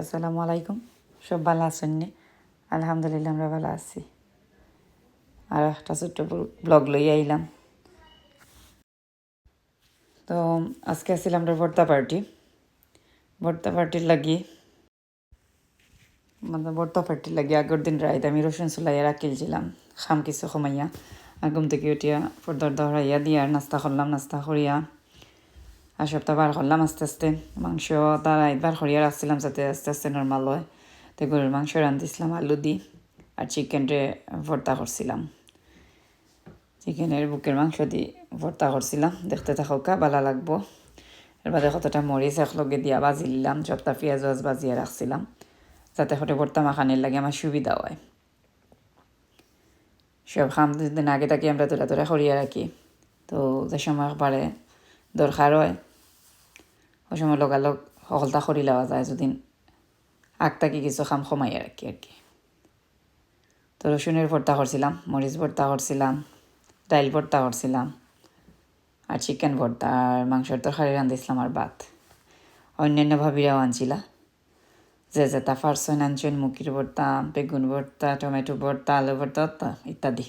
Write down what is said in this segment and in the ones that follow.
আসসালামু আলাইকুম। সব ভালো আছেন নি? আলহামদুলিল্লাহ, আমরা ভালো আছি। আর একটা ছোট্ট ব্লগ লই আইলাম। তো আজকে আসছিল আমরা ভর্তা পার্টি। ভর্তা পার্টির লাগি মানে ভর্তা পার্টির লাগি আগের দিন রাইতে আমি রসুন চুলাইয়া রাখিলছিলাম। খাম কিছু সময়য়া আর ঘুম থেকে উঠিয়া পর্দার দহরাইয়া দিয়ে আর নাস্তা করলাম, নাস্তা করিয়া আর সপ্তাহ বার করলাম আস্তে আস্তে মাংস তার একবার করিয়া রাখছিলাম যাতে আস্তে আস্তে নর্মাল হয় তো গরুর মাংস রাঁধিছিলাম আলু দি আর চিকেনরে ভর্তা করছিলাম চিকেনের বুকের মাংস দি ভর্তা করছিলাম দেখতে থাকা ভালো লাগবো এর বাদে কতটা মরিচ একলগে দিয়া বাজি নিলাম সপ্তাহ পেঁয়াজ ওয়াজ বাজিয়ে রাখছিলাম যাতে হতে ভর্তা মাখানির লাগে আমার সুবিধা হয় সব খাম দুদিন আগে থাকি আমরা তোরা তোরা সরিয়ে রাখি তো যে সময় একবারে দরকার হয় ওই সময় লগালগ সকলতা খরি লওয়া যায় যদি আগ কিছু খাম কমাইয়া রাখি আর কি তো রসুনের ভর্তা করছিলাম মরিচ ভর্তা করছিলাম ডাইল ভর্তা করছিলাম আর চিকেন ভর্তা আর মাংসের তরকারি রাঁধিছিলাম আর ভাত অন্যান্য ভাবিরাও আনছিলা যে যে তা ফারসন আনছেন মুখির ভর্তা বেগুন ভর্তা টমেটো ভর্তা আলু ভর্তা ইত্যাদি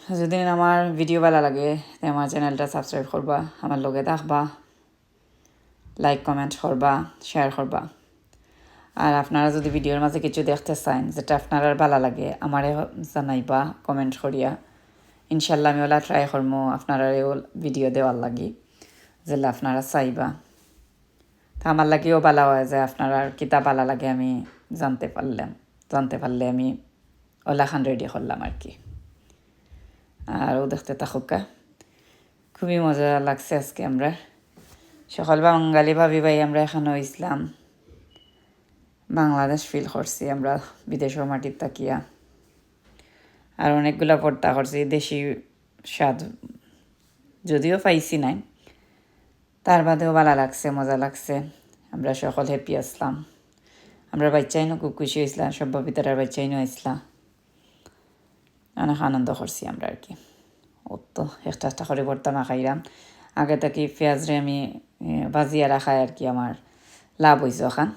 যদি আমার ভিডিও ভালো লাগে আমার চ্যানেলটা সাবস্ক্রাইব করবা আমার লগে থাকবা লাইক কমেন্ট করবা শেয়ার করবা। আর আপনারা যদি ভিডিওর মাঝে কিছু দেখতে চান, যেটা আপনার ভালো লাগে, আমারে জানাইবা কমেন্ট করিয়া। ইনশাল্লাহ আমি ওলা ট্রাই করব আপনারা ভিডিও দেওয়ার লাগি যেটা আপনারা চাইবা। তা আমার লাগেও ভালো হয় যে আপনারা কিতা ভালো লাগে আমি জানতে পারলাম, জানতে পারলে আমি ওলাখান রেডি করলাম আর কি। আরও দেখতে থাকুকা খুবই মজা লাগছে আজকে আমরা। সকাল বাঙালি ভাবি ভাই আমরা এখানে ইসলাম বাংলাদেশ ফিল করছি, আমরা বিদেশের মাটির তাকিয়া। আর অনেকগুলা পর্দা করছি, দেশি স্বাদ যদিও পাইছি নাই। তার বাদেও ভালো লাগছে, মজা লাগছে। আমরা সকল হ্যাপি আসলাম। আমরা বাচ্চাইনও খুব খুশি হয়েছিলাম সব বাবিতারার বাচ্চাইনও আসলাম অনেক আনন্দ করছি আমরা আর কি। ও তো একটা একটা করে ভর্তা মাখাইলাম। আগে থেকে পেঁয়াজরে আমি ভাজিয়া রাখাই আর কি আমার লাভ হয়েছে ওখান।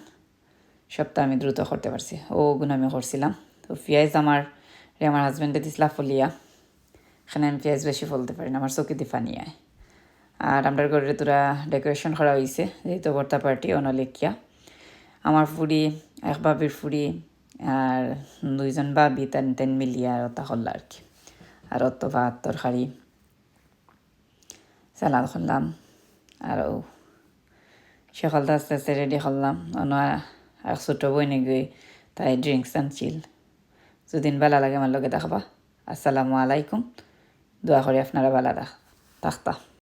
সবটা আমি দ্রুত করতে পারছি। ও গুণ আমি করছিলাম। তো পেঁয়াজ আমার আমার হাজব্যান্ডে দিছিলা ফলিয়া। এখানে আমি পেঁয়াজ বেশি ফলতে পারি না, আমার চকিতে ফানিয়ায় আর আমরা ঘরে তোরা ডেকোরেশন করা হয়েছে যেহেতু ভর্তা পার্টি অনলেখিয়া। আমার ফুরি এক বাবির ফুরি আর দুইজন বাবি তেন তেন মিলিয়া আর ওটা করল আর কি। আর অত ভাত, তরকারি, সালাদ করলাম আর সকালটা আস্তে আস্তে রেডি করলাম অন্য আর ছোটো বইনে গিয়ে তাই ড্রিঙ্কস আনছিল। যদিন বেলা লাগে আমার লগে দেখাবা আসসালামু আলাইকুম। দোয়া করি আপনারা বেলা থাকতা